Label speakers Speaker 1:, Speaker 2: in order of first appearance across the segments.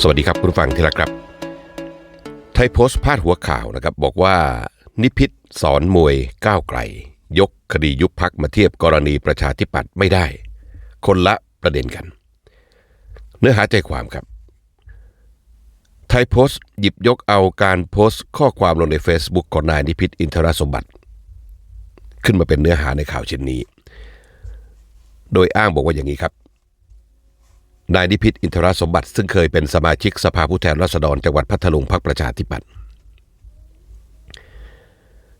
Speaker 1: สวัสดีครับคุณฟังที่รักครับ ไทยโพสต์พาดหัวข่าวนะครับ บอกว่า นิพิษสอนมวยก้าวไกล ยกคดียุบพักมาเทียบกรณีประชาธิปัตย์ไม่ได้ คนละประเด็นกัน เนื้อหาใจความครับ ไทยโพสต์หยิบยกเอาการโพสต์ข้อความลงใน Facebook ของนายนิพิษอินทรสมบัติ ขึ้นมาเป็นเนื้อหาในข่าวเช่นนี้ โดยอ้างบอกว่าอย่างนี้ครับ นายนิพิษอินทรสมบัติซึ่งเคยเป็นสมาชิกสภาผู้แทนราษฎรจังหวัดพัทลุงพรรคประชาธิปัตย์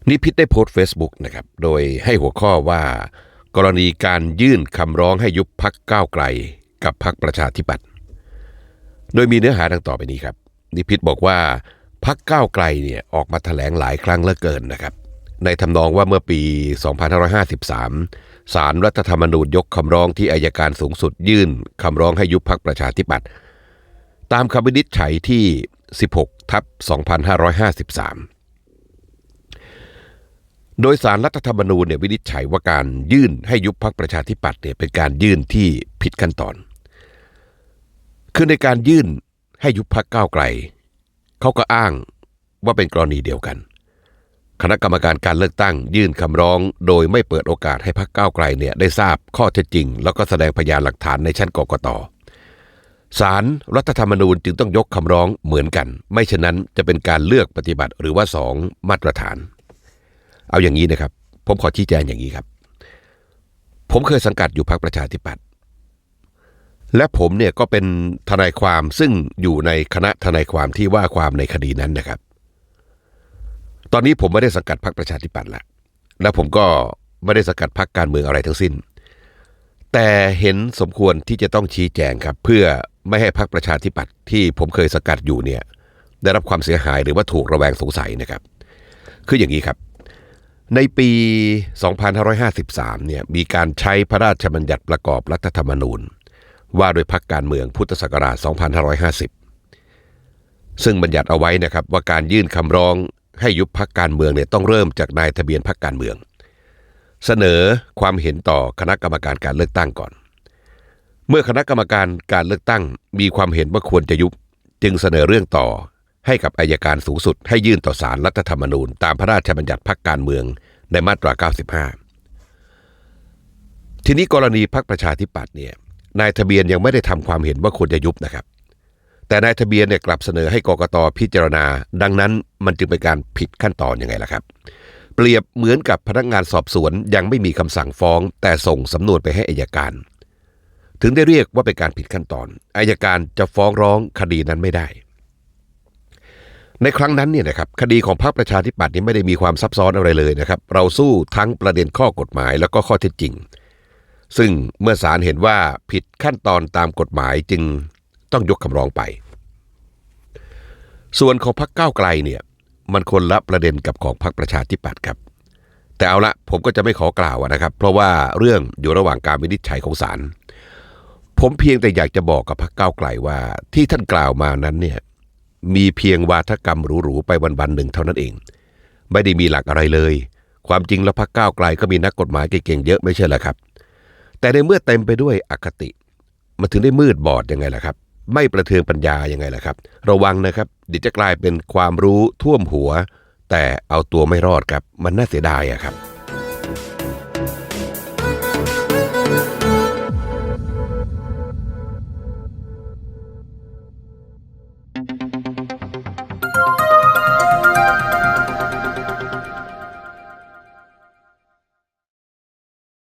Speaker 1: นิพิษได้โพสต์เฟซบุ๊กนะครับโดยให้หัวข้อว่า กรณีการยื่นคำร้องให้ยุบพักก้าวไกล กับพักประชาธิปัตย์โดยมีเนื้อหาดังต่อไปนี้ครับ นิพิษบอกว่าพักก้าวไกลเนี่ยออกมาแถลงหลายครั้งเหลือเกินนะครับ ในทำนองว่าเมื่อปี 2553ศาลรัฐธรรมนูญยกคำร้องที่อายการสูงสุดยื่นคำร้องให้ยุบพักประชาธิปัตย์ตามคำวินิจฉัยที่ 16 ทับ 2553 โดยสารรัฐธรรมนูญเนี่ยวินิจฉัยว่าการยื่นให้ยุบพักประชาธิปัตย์เนี่ยเป็นการยื่นที่ผิดขั้นตอน คือในการยื่นให้ยุบพักก้าวไกล เขาก็อ้างว่าเป็นกรณีเดียวกัน คณะกรรมการการเลือกตั้งยื่นคำร้อง โดยไม่เปิดโอกาสให้พรรคก้าวไกลเนี่ยได้ทราบข้อเท็จจริง แล้วก็แสดงพยานหลักฐานในชั้นกกตศาลรัฐธรรมนูญจึงต้องยกคำร้องเหมือนกัน ไม่เช่นนั้นจะเป็นการเลือกปฏิบัติหรือว่าสองมาตรฐาน เอาอย่างนี้นะครับ ผมขอชี้แจงอย่างนี้ครับ ผมเคยสังกัดอยู่พรรคประชาธิปัตย์และผมเนี่ยก็เป็นทนายความซึ่งอยู่ในคณะทนายความที่ว่าความในคดีนั้นนะครับ ตอนนี้ผมไม่ได้สังกัดพรรคประชาธิปัตย์ละและผมก็ไม่ได้สังกัดพรรคการเมืองอะไรทั้งสิ้น แต่เห็นสมควรที่จะต้องชี้แจงครับ เพื่อไม่ให้พรรคประชาธิปัตย์ที่ผมเคยสังกัดอยู่เนี่ยได้รับความเสียหายหรือว่าถูกระแวงสงสัยนะครับ คืออย่างนี้ครับ ในปี 2553 เนี่ยมีการใช้พระราชบัญญัติประกอบรัฐธรรมนูญ ว่าโดยพรรคการเมืองพุทธศักราช 2550 ซึ่งบัญญัติเอาไว้นะครับว่าการยื่นคำร้อง ให้ยุบพักการเมืองเนี่ยต้องเริ่มจากนายทะเบียนพักการเมือง เสนอความเห็นต่อคณะกรรมการการเลือกตั้งก่อน เมื่อคณะกรรมการการเลือกตั้ง มีความเห็นว่าควรจะยุบ จึงเสนอเรื่องต่อให้กับอายการสูงสุด ให้ยื่นต่อศาลรัฐธรรมนูญ ตามพระราชบัญญัติพักการเมืองในมาตรา 95 ทีนี้กรณีพักประชาธิปัตย์เนี่ยนายทะเบียนยังไม่ได้ทำความเห็นว่าควรจะยุบนะครับ แต่นายทะเบียนเนี่ยกลับเสนอให้กกตพิจารณา ดังนั้นมันจึงเป็นการผิดขั้นตอนยังไงล่ะครับ เปรียบเหมือนกับพนักงานสอบสวนยังไม่มีคำสั่งฟ้อง แต่ส่งสำนวนไปให้อายการ ถึงได้เรียกว่าเป็นการผิดขั้นตอนอายการจะฟ้องร้องคดีนั้นไม่ได้ ในครั้งนั้นเนี่ยนะครับคดีของพรรคประชาธิปัตย์นี่ไม่ได้มีความซับซ้อนอะไรเลยนะครับ เราสู้ทั้งประเด็นข้อกฎหมายแล้วก็ข้อเท็จจริง ซึ่งเมื่อศาลเห็นว่าผิดขั้นตอนตามกฎหมายจึง ต้องยกคำร้องไป ส่วนของพรรคก้าวไกลเนี่ยมันคนละประเด็นกับของพรรคประชาธิปัตย์ครับ แต่เอาละผมก็จะไม่ขอกล่าวนะครับ เพราะว่าเรื่องอยู่ระหว่างการวินิจฉัยของศาลผมเพียงแต่อยากจะบอกกับพรรคก้าวไกลว่า ที่ท่านกล่าวมานั้นเนี่ยมีเพียงวาทกรรมหรูๆไปวันๆหนึ่งเท่านั้นเอง ไม่ได้มีหลักอะไรเลย ความจริงแล้วพรรคก้าวไกลก็มีนักกฎหมายเก่งๆเยอะไม่ใช่เหรอครับ แต่ในเมื่อเต็มไปด้วยอคติ มันถึงได้มืดบอดยังไงล่ะครับ ไม่ประเทืองปัญญายังไงล่ะครับ ระวังนะครับเดี๋ยวจะกลายเป็นความรู้ท่วมหัว แต่เอาตัวไม่รอดครับ มันน่าเสียดายอะครับ